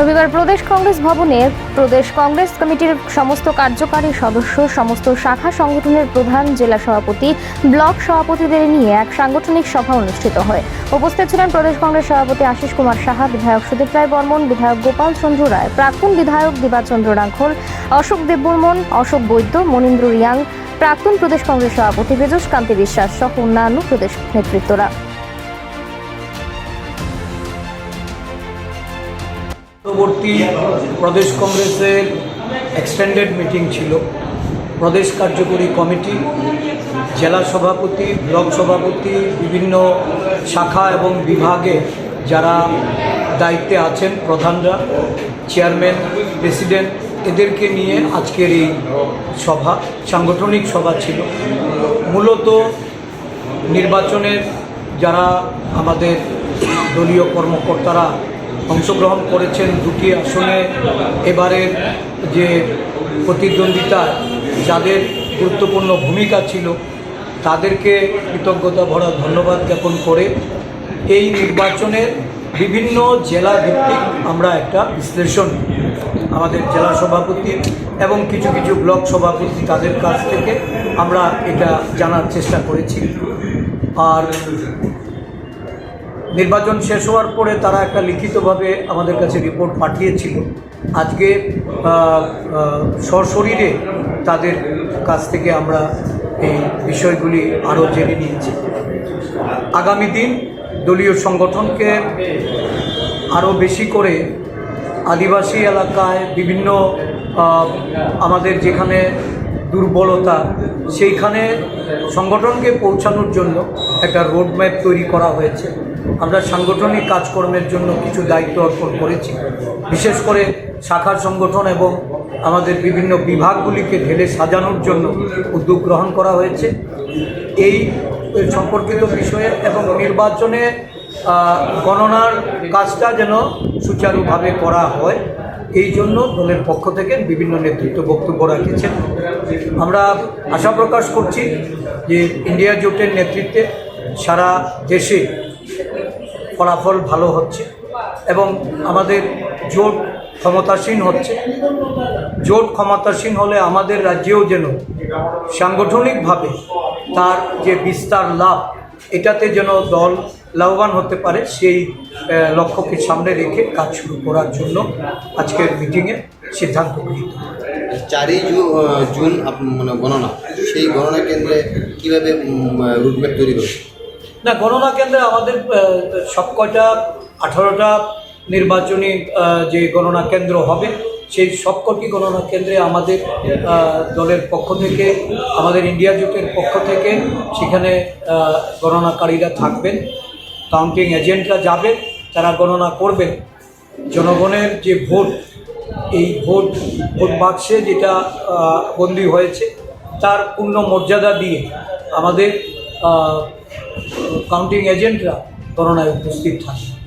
রবিবার প্রদেশ কংগ্রেস ভবনে প্রদেশ কংগ্রেস কমিটির সমস্ত কার্যকারী সদস্য, সমস্ত শাখা সংগঠনের প্রধান, জেলা সভাপতি, ব্লক সভাপতিদের নিয়ে এক সাংগঠনিক সভা অনুষ্ঠিত হয়। উপস্থিত ছিলেন প্রদেশ কংগ্রেস সভাপতি আশিস কুমার সাহা, বিধায়ক সুদীপ রায় বর্মন, বিধায়ক গোপাল চন্দ্র রায়, প্রাক্তন বিধায়ক দিবাচন্দ্র রাঙ্খল, অশোক দেববর্মন, অশোক বৈদ্য, মনীন্দ্র রিয়াং, প্রাক্তন প্রদেশ কংগ্রেস সভাপতি বেজস কান্তি বিশ্বাস সহ অন্যান্য প্রদেশ নেতৃত্বরা। পূর্ববর্তী প্রদেশ কংগ্রেসের এক্সটেন্ডেড মিটিং ছিল। প্রদেশ কার্যকরী কমিটি, জেলা সভাপতি, ব্লক সভাপতি, বিভিন্ন শাখা এবং বিভাগে যারা দায়িত্বে আছেন প্রধানরা চেয়ারম্যান প্রেসিডেন্ট এদেরকে নিয়ে আজকের এই সভা, সাংগঠনিক সভা ছিল। মূলত নির্বাচনের যারা আমাদের দলীয় কর্মকর্তারা অংশগ্রহণ করেছেন দুটি আসনে। এবারের যে প্রতিদ্বন্দ্বিতা যাদের গুরুত্বপূর্ণ ভূমিকা ছিল, তাদেরকে কৃতজ্ঞতা ভরা ধন্যবাদ জ্ঞাপন করে এই নির্বাচনের বিভিন্ন জেলা ভিত্তিক আমরা একটা বিশ্লেষণ আমাদের জেলা সভাপতি এবং কিছু কিছু ব্লক সভাপতি তাদের কাছ থেকে আমরা এটা জানার চেষ্টা করেছি। আর নির্বাচন শেষ হওয়ার পরে তারা একটা লিখিতভাবে আমাদের কাছে রিপোর্ট পাঠিয়েছিল। আজকে সশরীরে তাদের কাছ থেকে আমরা এই বিষয়গুলি আরও জেনে নিয়েছি। আগামী দিন দলীয় সংগঠনকে আরও বেশি করে আদিবাসী এলাকায় বিভিন্ন আমাদের যেখানে দুর্বলতা, সেইখানে সংগঠনকে পৌঁছানোর জন্য একটা রোডম্যাপ তৈরি করা হয়েছে। আমরা সাংগঠনিক কাজকর্মের জন্য কিছু দায়িত্ব অর্পণ করেছি। বিশেষ করে শাখার সংগঠন এবং আমাদের বিভিন্ন বিভাগগুলিকে ঢেলে সাজানোর জন্য উদ্যোগ গ্রহণ করা হয়েছে। এই সম্পর্কিত বিষয়ে এবং নির্বাচনে গণনার কাজটা যেন সুচারুভাবে করা হয়, এই জন্য দলের পক্ষ থেকে বিভিন্ন নেতৃত্ব বক্তব্য রাখেছেন। আমরা আশা প্রকাশ করছি যে ইন্ডিয়া জোটের নেতৃত্বে সারা দেশে ফলাফল ভালো হচ্ছে এবং আমাদের জোট ক্ষমতাসীন হচ্ছে। জোট ক্ষমতাসীন হলে আমাদের রাজ্যেও যেন সাংগঠনিকভাবে তার যে বিস্তার লাভ, এটাতে যেন দল লাভবান হতে পারে, সেই লক্ষ্যকে সামনে রেখে কাজ শুরু করার জন্য আজকের মিটিংয়ে সিদ্ধান্ত গৃহীত চারই জুন মানে গণনা, সেই গণনা কেন্দ্রে কীভাবে রুটম্যাপ তৈরি করছে না, গণনা কেন্দ্রে আমাদের সব কয়টা, আঠারোটা নির্বাচনী যে গণনা কেন্দ্র হবে, সেই সবকটি গণনা কেন্দ্রে আমাদের দলের পক্ষ থেকে, আমাদের ইন্ডিয়া জোটের পক্ষ থেকে সেখানে গণনাকারীরা থাকবেন। কাউন্টিং এজেন্টরা যাবেন, তারা গণনা করবেন। জনগণের যে ভোট, এই ভোট ভোট বাক্সে যেটা বন্দী হয়েছে, তার পূর্ণ মর্যাদা দিয়ে আমাদের কাউন্টিং এজেন্টরা করোনায় উপস্থিত থাকে